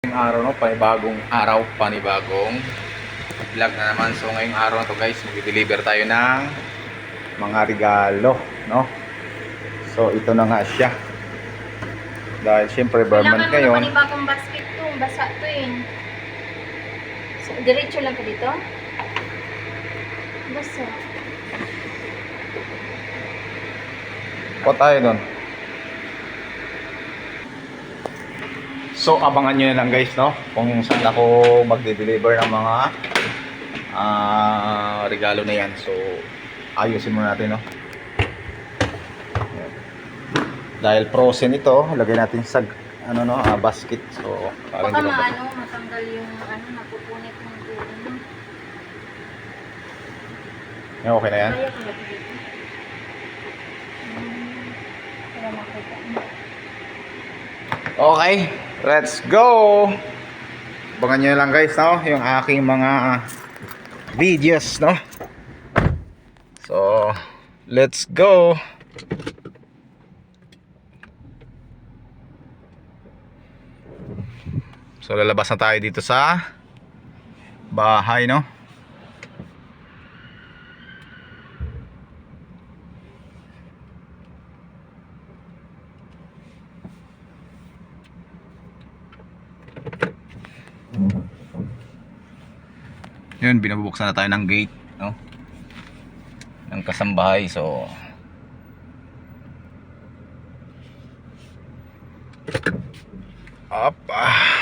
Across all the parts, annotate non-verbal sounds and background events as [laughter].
Ngayong araw no, panibagong araw, panibagong vlog na naman. So ngayong araw na to guys, mag-deliver tayo ng mga regalo, no? So ito na nga siya. Dahil syempre Burman Kailangan mo ngayon. naman ibagong basket to. Basa to eh. So, diretso lang ka dito? Basa. O tayo doon. So abangan nyo na lang guys, no? Kung saan ako magde-deliver ng mga ah, regalo na yan. So ayusin muna natin, no? Ayan. Dahil frozen ito, lagay natin sa ano no, ah, basket. So parang Baka maano, matanggal yung ano, napupunit ng no? Yan, okay na yan. Kaya ko dito? Hmm, Para makita. Okay, let's go! Abangan nyo lang guys, no? Yung aking mga videos, no? So, let's go! So, lalabas na tayo dito sa bahay, no? Yun, binubuksan na tayo ng gate, no? Ng kasambahay, so... Up, ah.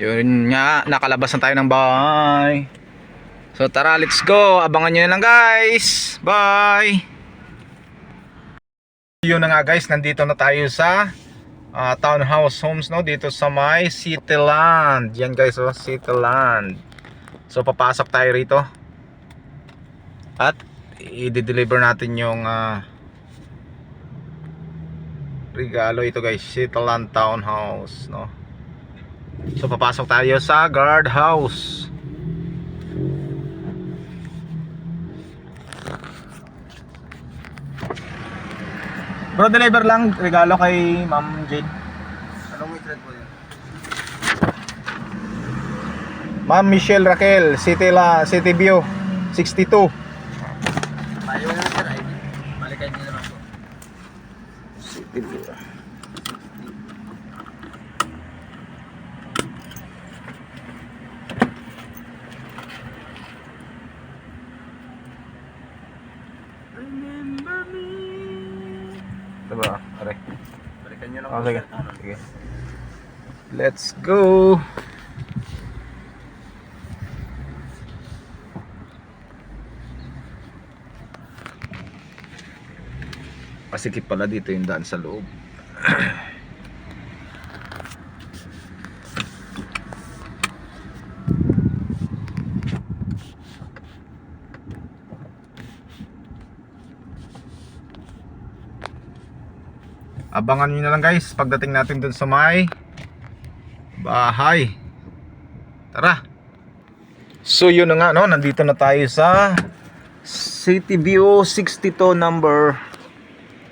Yun nga, nakalabas na tayo ng bahay. So tara, let's go. Abangan nyo na lang guys. Bye! Yun na nga guys, nandito na tayo sa ah, townhouse homes no dito sa may Cityland. Yan guys, oh, Cityland. So papasok tayo rito. At i-deliver natin yung ah, regalo ito guys, Cityland Townhouse, no. So papasok tayo sa guard house. Bro, deliver lang regalo kay Ma'am Jade. Anong thread po yun? Ma'am Michelle Raquel, City la City View 62. Ayaw na sir, ID. Balikan niyo naman po. City View. Remember me. Ito ba? Are. Balikan niyo lang Oh, po sige. sir. Ano? Sige. Let's go. Pasikip pala dito yung daan sa loob. Abangan nyo na lang guys pagdating natin dun sa may bahay. Tara. So yun na nga no, nandito na tayo sa City View 62 number.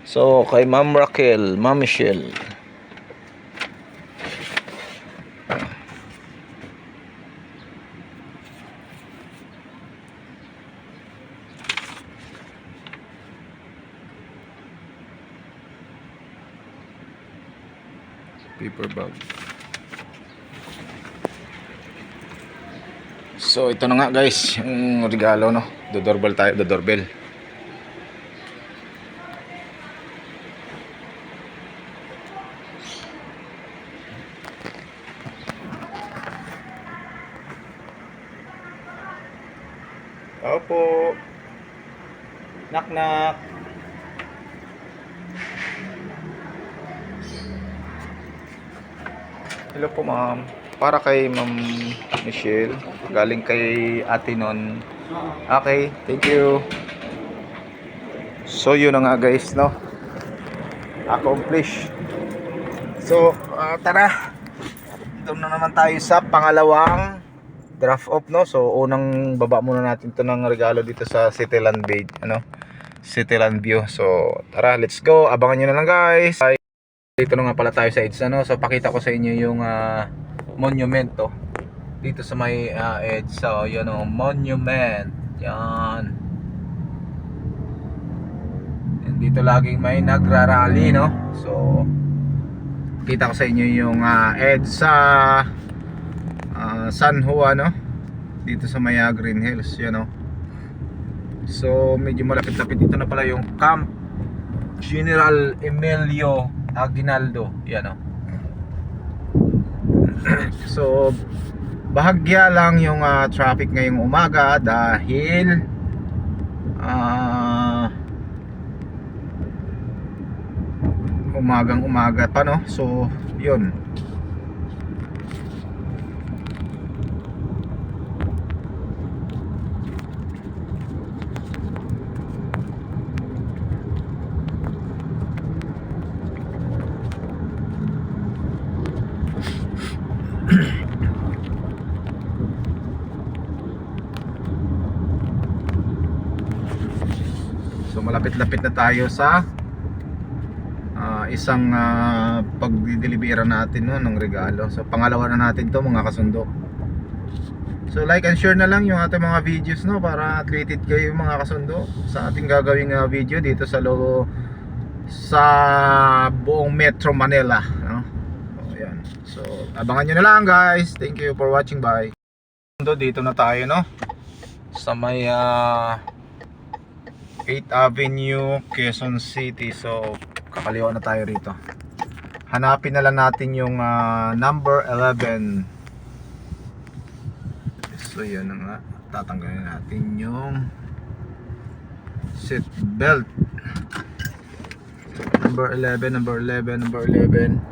So kay Ma'am Raquel, Ma'am Michelle. paper bag. So ito na nga guys, yung regalo no. Dodoorbell tayo, dodoorbell. Opo. Knock knock. Hello po ma'am. Para kay Ma'am Michelle. Galing kay ate nun. Okay, thank you. So yun na nga guys, no? Accomplish. So, ah, tara. nandito na naman tayo sa pangalawang draft off no. So unang baba muna natin 'to ng regalo dito sa Cityland Bay, ano? Cityland View. So tara, let's go. Abangan niyo na lang guys. Ay, dito na nga pala tayo sa EDSA no. So pakita ko sa inyo yung ah, monument to. Dito sa may uh, EDSA, oh, yun oh, monument. Yan. And dito laging may nagrarally no. So kita ko sa inyo yung uh, EDSA ah, San Juan no. Dito sa may ah, Green Hills, yan oh. So medyo malapit-lapit dito na pala yung Camp General Emilio Aguinaldo, yan oh. [clears throat] so bahagya lang yung ah, traffic ngayong umaga dahil ah umagang umaga pa no so yun Malapit-lapit na tayo sa ah, isang uh, pagdidelibera natin no, ng regalo. So pangalawa na natin to mga kasundo. So like and share na lang yung ating mga videos no para updated kayo mga kasundo sa ating gagawing ah, video dito sa logo sa buong Metro Manila no. So, yan. So abangan nyo na lang guys. Thank you for watching. Bye. Dito na tayo no sa may ah, 8th Avenue, Quezon City. So, kakaliwa na tayo rito. Hanapin na lang natin yung ah, number 11. So, yun nga. Tatanggalin natin yung seat belt. Number 11, number 11, number 11.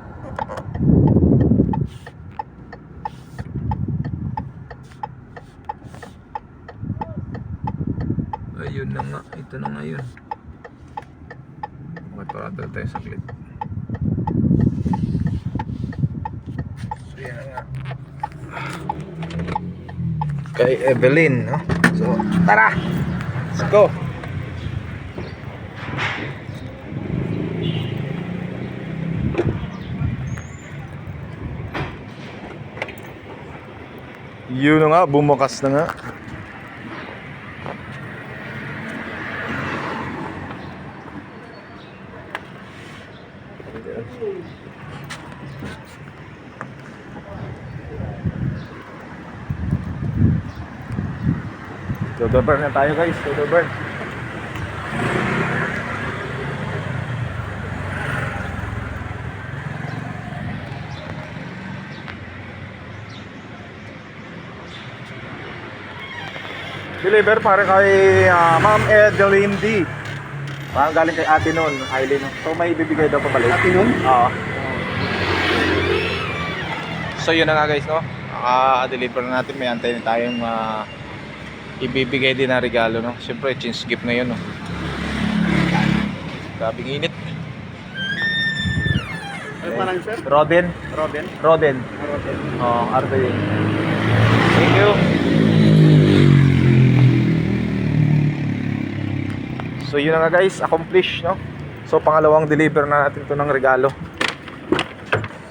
Ayun na nga, ito na nga yun. Okay, parado tayo saglit. So yan nga. Kay Evelyn, no? So, tara! Let's go! Yun na nga, bumukas na nga. Todo burn na tayo guys, todo burn. Deliver para kay ah, Ma'am Edeline D. Parang galing kay ate nun, Aileen. So may ibibigay daw pabalik. Ate nun? Oo. So yun na nga guys, no? Naka-deliver na natin. May antayin tayong ah, ibibigay din na regalo, no? Siyempre, change gift ngayon, no? Grabing init. Ano pa lang, sir? Roden. Robin? Roden. Robin. Oo, oh. Thank you. So yun na nga guys, accomplish, no? So pangalawang deliver na natin to ng regalo.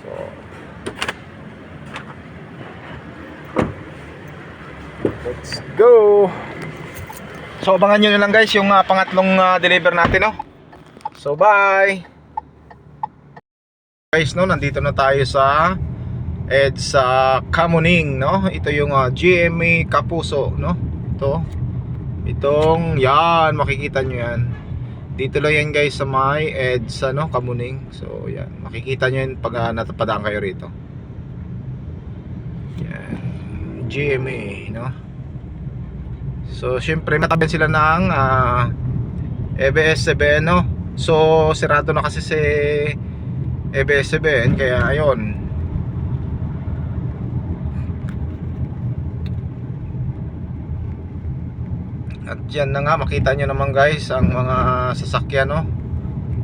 So Let's go. So abangan nyo na lang guys yung ah, pangatlong ah, deliver natin, no? So bye. Guys, no, nandito na tayo sa EDSA Kamuning, no? Ito yung ah, GMA Kapuso, no? Ito. Itong, yan, makikita nyo yan. Dito lang yan guys sa may EDSA, no? Kamuning. So, yan. Makikita nyo yan pag uh, natapadaan kayo rito. Yan. GMA, no? So, syempre, natabi sila ng ah, EBS-CBN, no? So, sirado na kasi si EBS-CBN, kaya ayun. At yan na nga, makita nyo naman guys, ang mga sasakyan, no?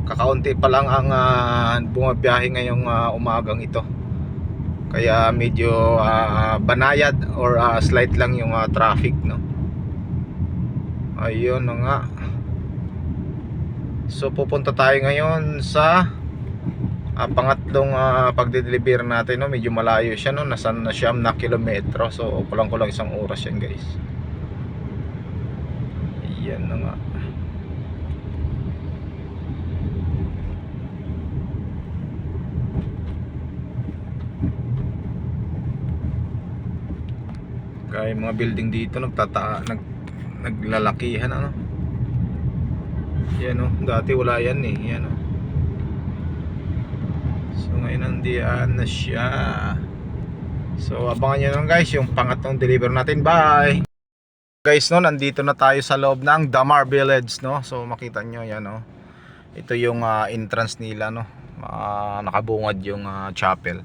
Kakaunti pa lang ang uh, bumabiyahe ngayong ah, umagang ito. Kaya medyo ah, banayad or ah, slight lang yung ah, traffic no. Ayun na nga. So pupunta tayo ngayon sa ah, pangatlong uh, pagde-deliver natin no. Medyo malayo siya no. Nasa na siyam na kilometro. So kulang-kulang isang oras yan guys. Yan na nga. Kaya mga building dito nagtata nag naglalakihan ano. Yan oh, dati wala yan eh, yan oh. So ngayon nandiyan na siya. So abangan nyo lang guys yung pangatlong deliver natin. Bye! Guys no, nandito na tayo sa loob ng Damar Village no. So makita nyo yan no. Ito yung ah, entrance nila no. Ah, nakabungad yung ah, chapel.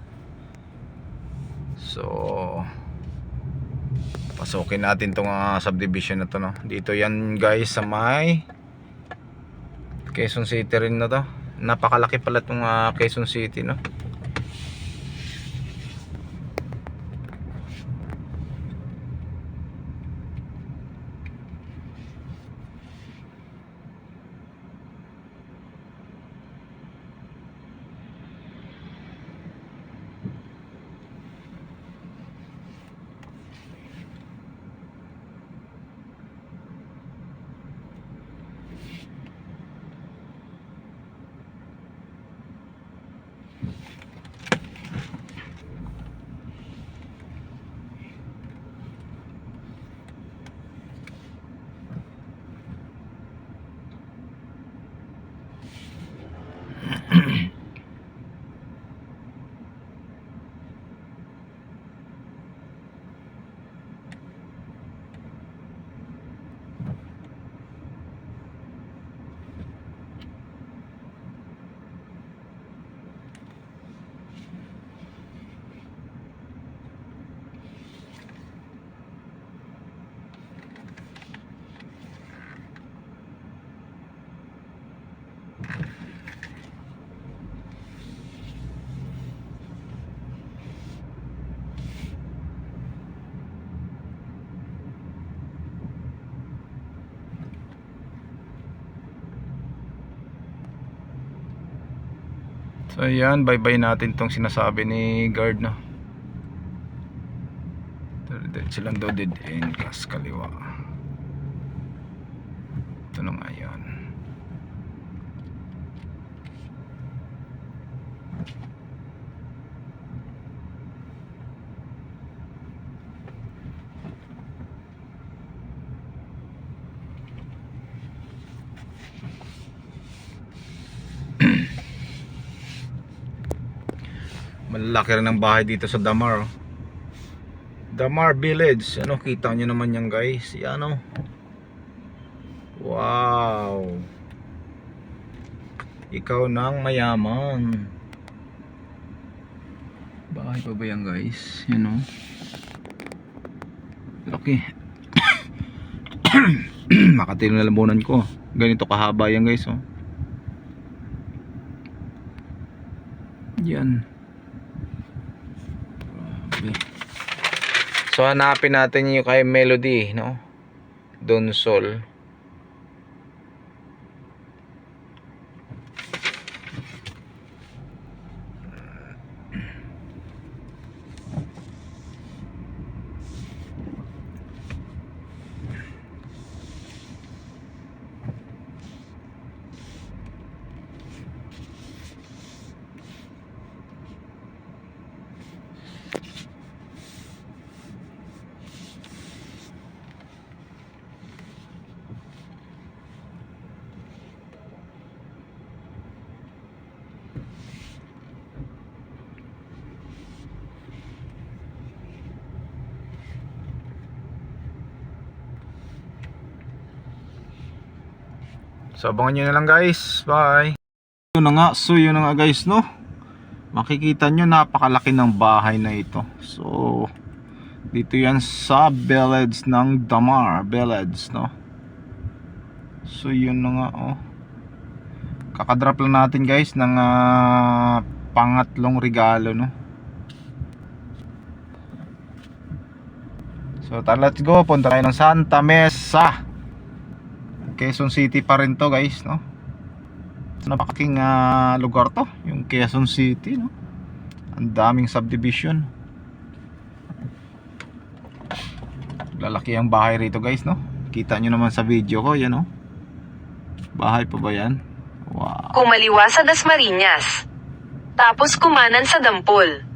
So Pasukin natin tong ah, subdivision na to no. Dito yan guys sa may Quezon City rin na to. Napakalaki pala tong ah, Quezon City no. So ayan, bye-bye natin tong sinasabi ni guard no. Diretso lang daw dead end kas kaliwa. Ito na nga yan. Malaki rin ang bahay dito sa Damar. oh. Damar Village. Ano kita nyo naman yan guys? Yan oh. Wow. Ikaw nang mayaman. Bahay pa ba yan guys? Yan oh. Laki. [coughs] Makatilo na lambunan ko. Ganito kahaba yan guys oh. Yan. So hanapin natin yung kay Melody, no? Don Sol. So abangan nyo na lang guys. Bye. Yun na nga. So yun na nga guys no. Makikita nyo napakalaki ng bahay na ito. So dito yan sa village ng Damar. Village no. So yun na nga oh. Kakadrop lang natin guys ng uh, pangatlong regalo no. So tara let's go. Punta tayo ng Santa Mesa. Quezon City pa rin to guys, no? So, napakaking ah, lugar to, yung Quezon City, no? Ang daming subdivision. Lalaki ang bahay rito guys, no? Kita nyo naman sa video ko, yan, no? Bahay pa ba yan? Wow. Kumaliwa sa Dasmariñas. Tapos kumanan sa Dampol.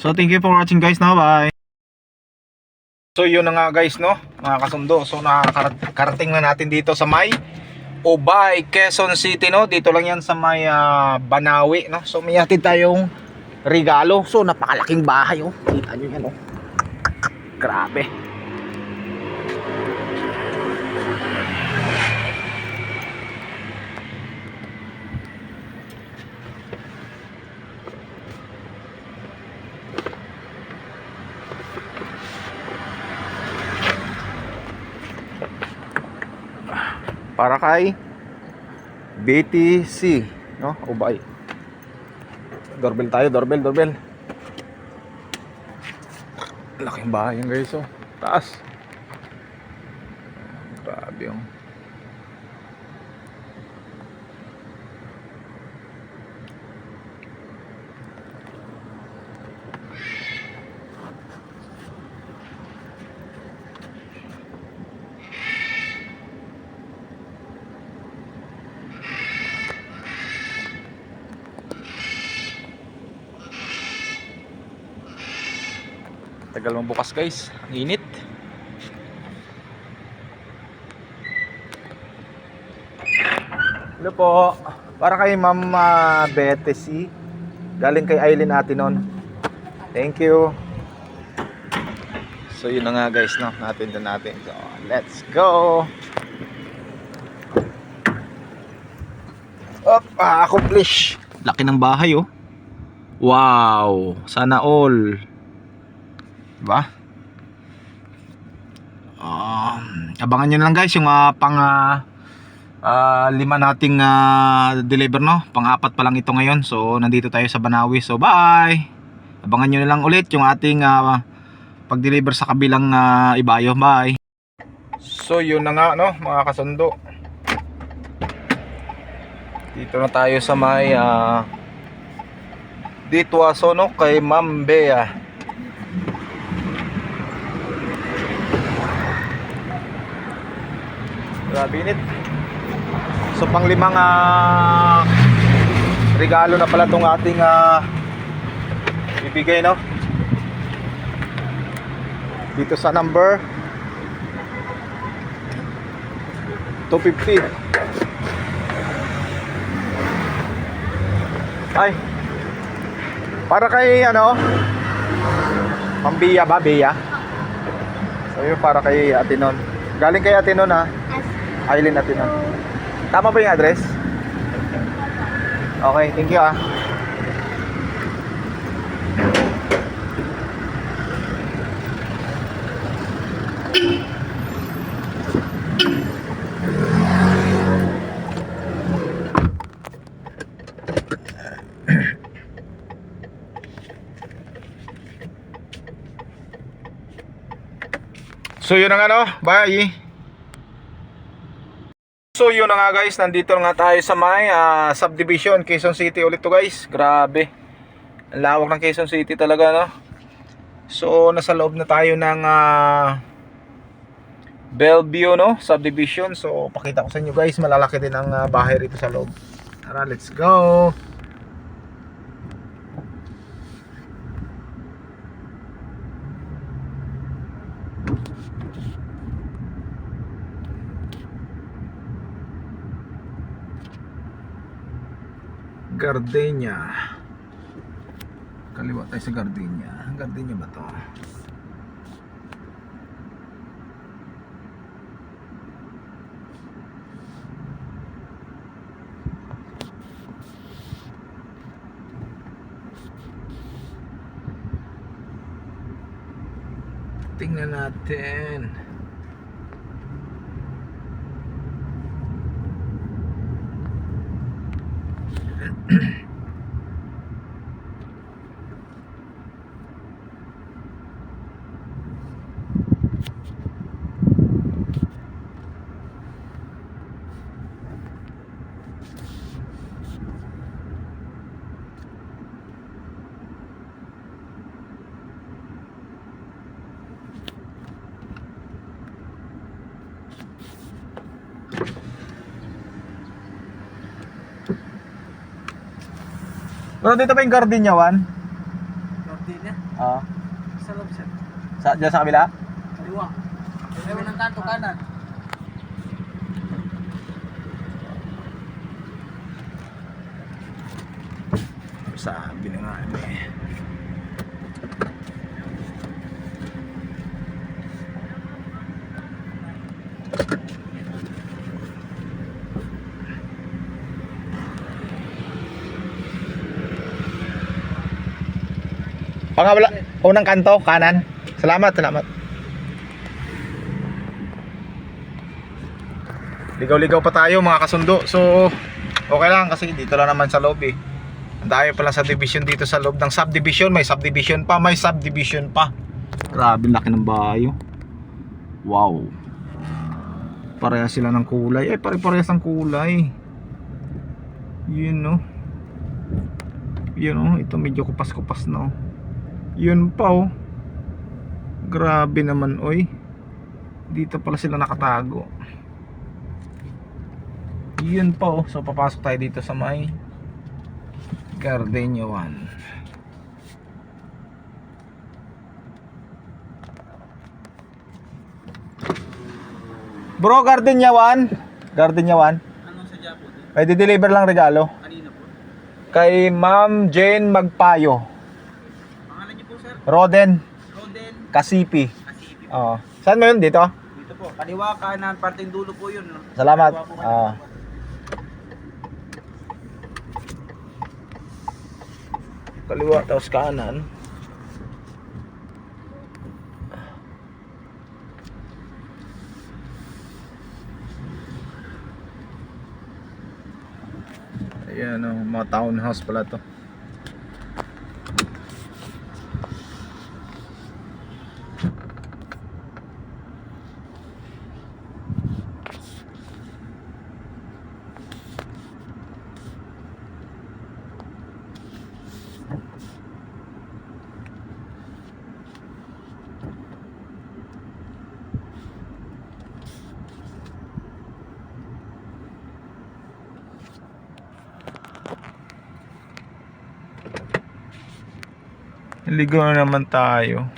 So thank you for watching guys. No bye. So yun na nga guys no? Mga kasundo. So nakakarating na natin dito sa may Ubay, Quezon City no? Dito lang yan sa may ah, Banawi no? So may hatid tayong regalo. So napakalaking bahay oh. Kita nyo yan oh. Grabe para kay BTC no? Ubay doorbell tayo doorbell doorbell. Laking bahay yan guys oh. Taas. Grabe yung tagal mong bukas guys. Ang init. Hello po. Para kay Ma'am uh, Betesy galing kay Aileen Atinon thank you. So yun na nga guys no? Natin na natin. So let's go! Up, ah, accomplish. Laki ng bahay oh. Wow, sana all. Diba? Um, abangan nyo lang guys yung ah, pang ah, ah, lima nating ah, deliver no. Pang apat pa lang ito ngayon. So nandito tayo sa Banawi. So bye. Abangan nyo na lang ulit yung ating ah, pag-deliver sa kabilang ah, ibayo. Bye. So yun na nga no mga kasundo. Dito na tayo sa may ah, Ditwaso no kay Ma'am Bea. Grabe init. So pang limang ah, regalo na pala tong ating ah, ibigay no. Dito sa number 250. Ay. Para kay ano? Pambiya ba, Bea? So yun para kay Atinon. Galing kay Atinon ha. Aileen Atinon. Tama ba yung address? Okay, thank you ah. So yun na nga no, bye. So yun na nga guys, nandito na nga tayo sa may ah, subdivision, Quezon City ulit to guys. Grabe. Ang lawak ng Quezon City talaga no. So nasa loob na tayo ng ah, Bellevue no, subdivision. So pakita ko sa inyo guys, malalaki din ang ah, bahay rito sa loob. Tara, let's go. Gardenia kaliwa tayo sa Gardenia Gardenia ba to? tingnan natin. Pero dito ba yung garden niya, Wan? Cortina. Oo. Sa loob sir. Sa, dyan sa kabila? Kaliwa. Kaliwa ng kanto kanan. Sabi na nga eh. Pangawala, unang kanto, kanan. Salamat, salamat. Ligaw-ligaw pa tayo mga kasundo. So, okay lang kasi dito lang naman sa loob eh. Ang dami pala sa division dito sa loob ng subdivision. May subdivision pa, may subdivision pa. Grabe, laki ng bahay. oh. Wow. Parehas sila ng kulay. Eh, pare-parehas ng kulay. Yun no. Yun oh, ito medyo kupas-kupas na oh. Yun pa oh. Grabe naman oy. Dito pala sila nakatago. Yun pa oh. So papasok tayo dito sa may Gardenia 1. Bro, Gardenia 1. Gardenia 1. Anong sadya po? May deliver lang regalo. Kanina po. Kay Ma'am Jane Magpayo. Pangalan niyo po sir? Roden Roden Kasipi. Asipi. Oo. Saan mo yun dito? Dito po. Kaliwa kanan. Parteng dulo po yun. no? Salamat. Kaliwa po kanan. Kaliwa tapos kanan. Ayan oh, mga townhouse pala to. Ligaw na naman tayo.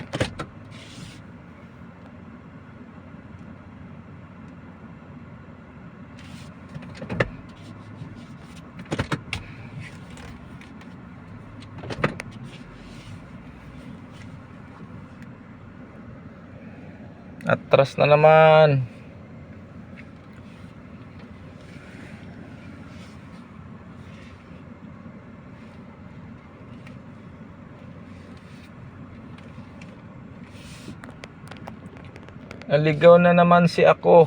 Atras na naman. Naligaw na naman si ako.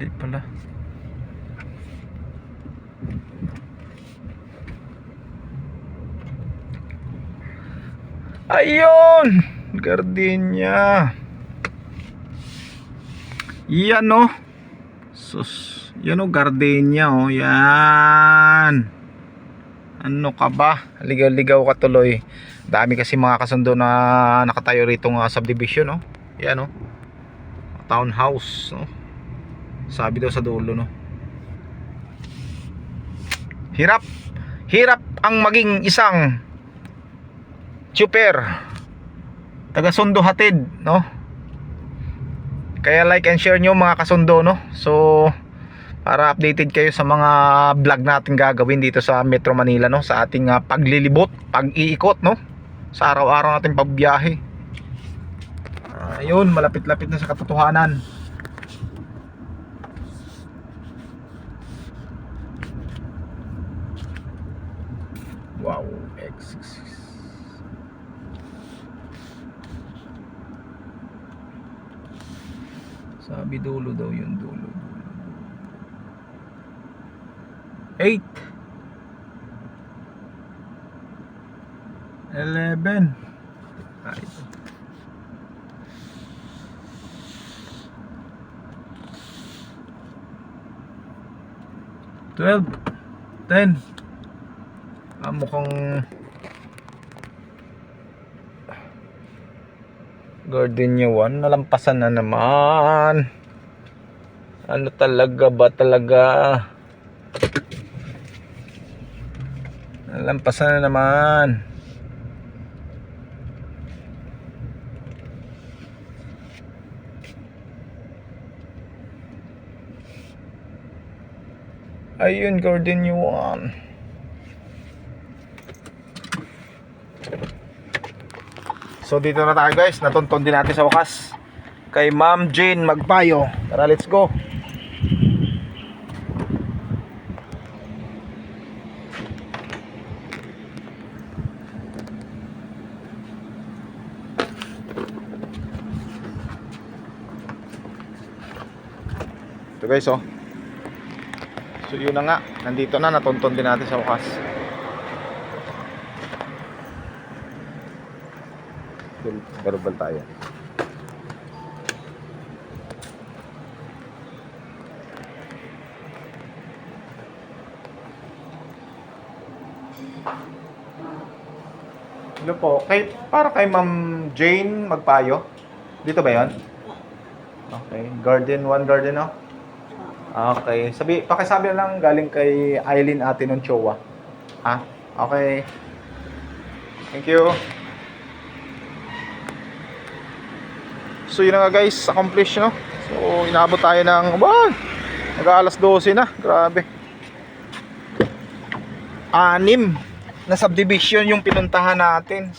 Mali pala. Ayun! Gardenia. Yan oh. Sus. Yan oh, gardenia oh. Yan. Ano ka ba? Ligaw-ligaw ka tuloy. Dami kasi mga kasundo na nakatayo rito ng subdivision oh. Yan oh. Townhouse oh. Sabi daw sa dulo no. Hirap. Hirap ang maging isang Chuper. Taga Sundo hatid, no? Kaya like and share nyo mga kasundo, no? So, para updated kayo sa mga vlog natin gagawin dito sa Metro Manila, no? Sa ating ah, paglilibot, pag-iikot, no? Sa araw-araw nating pagbiyahe. Ayun, malapit-lapit na sa katotohanan. Wow, X. Sabi dulo daw yung dulo. dulo. Eight. Eleven. Ah, ito. Twelve. Ten. Ah, mukhang Gardenia 1 nalampasan na naman ano talaga ba talaga nalampasan na naman ayun Gardenia 1 So dito na tayo guys, natunton din natin sa wakas kay Ma'am Jane Magpayo. Tara, let's go. Ito guys oh. So yun na nga, nandito na, natunton din natin sa wakas. Garubal tayo. Hello po. Kay, para kay Ma'am Jane Magpayo. Dito ba 'yon? Okay. Garden 1 Garden no? Okay. Sabi, pakisabi lang galing kay Eileen Ate ng Chowa. Ha? Okay. Thank you. So yun na nga guys, accomplish no. So inabot tayo ng, wow, nag-aalas 12 na, grabe. Anim na subdivision yung pinuntahan natin.